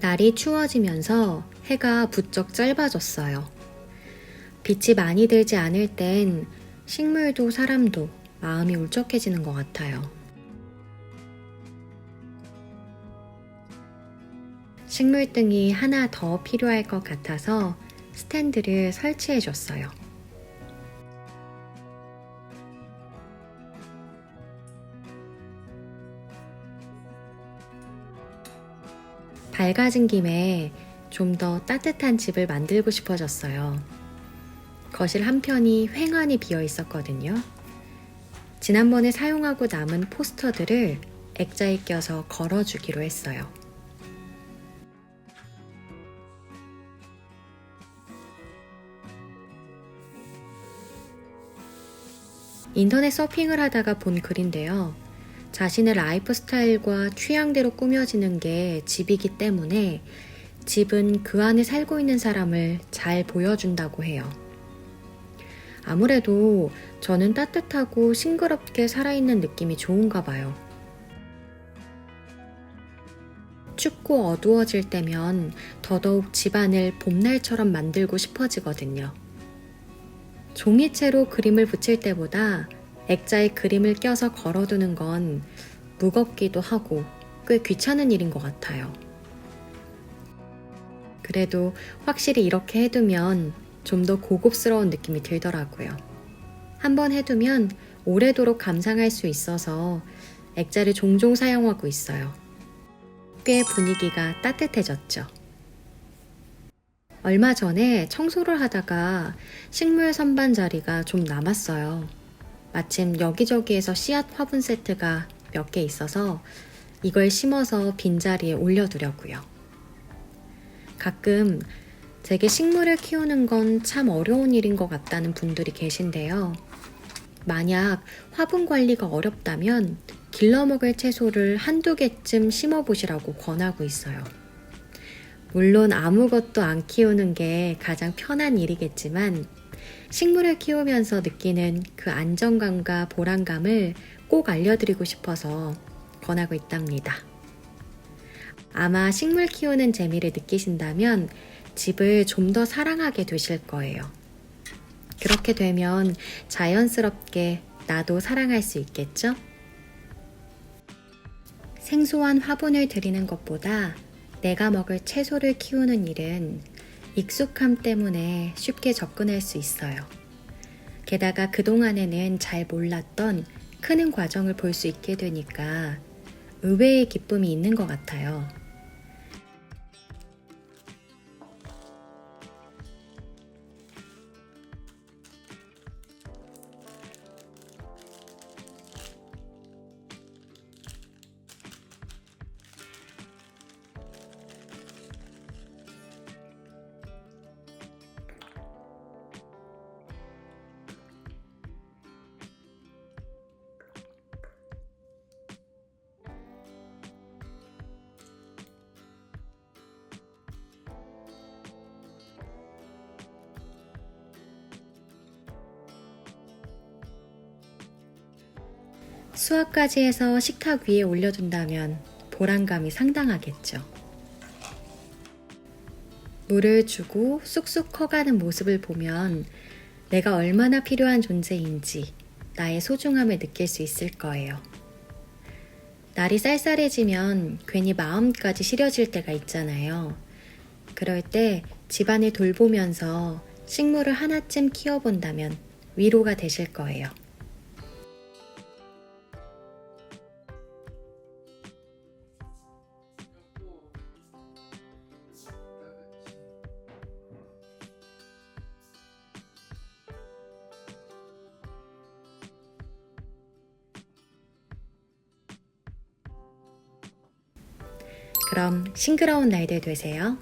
날이 추워지면서 해가 부쩍 짧아졌어요. 빛이 많이 들지 않을 땐 식물도 사람도 마음이 울적해지는 것 같아요. 식물등이 하나 더 필요할 것 같아서 스탠드를 설치해 줬어요. 밝아진 김에 좀 더 따뜻한 집을 만들고 싶어졌어요. 거실 한편이 횡하니 비어 있었거든요. 지난번에 사용하고 남은 포스터들을 액자에 껴서 걸어주기로 했어요. 인터넷 서핑을 하다가 본 글인데요. 자신의 라이프 스타일과 취향대로 꾸며지는 게 집이기 때문에 집은 그 안에 살고 있는 사람을 잘 보여준다고 해요. 아무래도 저는 따뜻하고 싱그럽게 살아있는 느낌이 좋은가 봐요. 춥고 어두워질 때면 더더욱 집안을 봄날처럼 만들고 싶어지거든요. 종이채로 그림을 붙일 때보다 액자에 그림을 껴서 걸어두는 건 무겁기도 하고 꽤 귀찮은 일인 것 같아요. 그래도 확실히 이렇게 해두면 좀 더 고급스러운 느낌이 들더라고요. 한번 해두면 오래도록 감상할 수 있어서 액자를 종종 사용하고 있어요. 꽤 분위기가 따뜻해졌죠. 얼마 전에 청소를 하다가 식물 선반 자리가 좀 남았어요. 마침 여기저기에서 씨앗 화분 세트가 몇 개 있어서 이걸 심어서 빈자리에 올려두려고요. 가끔 제게 식물을 키우는 건 참 어려운 일인 것 같다는 분들이 계신데요. 만약 화분 관리가 어렵다면 길러먹을 채소를 한두 개쯤 심어보시라고 권하고 있어요. 물론 아무것도 안 키우는 게 가장 편한 일이겠지만 식물을 키우면서 느끼는 그 안정감과 보람감을 꼭 알려드리고 싶어서 권하고 있답니다. 아마 식물 키우는 재미를 느끼신다면 집을 좀 더 사랑하게 되실 거예요. 그렇게 되면 자연스럽게 나도 사랑할 수 있겠죠? 생소한 화분을 드리는 것보다 내가 먹을 채소를 키우는 일은 익숙함 때문에 쉽게 접근할 수 있어요. 게다가 그동안에는 잘 몰랐던 크는 과정을 볼 수 있게 되니까 의외의 기쁨이 있는 것 같아요. 수확까지 해서 식탁 위에 올려둔다면 보람감이 상당하겠죠. 물을 주고 쑥쑥 커가는 모습을 보면 내가 얼마나 필요한 존재인지 나의 소중함을 느낄 수 있을 거예요. 날이 쌀쌀해지면 괜히 마음까지 시려질 때가 있잖아요. 그럴 때 집안을 돌보면서 식물을 하나쯤 키워본다면 위로가 되실 거예요. 그럼 싱그러운 날들 되세요.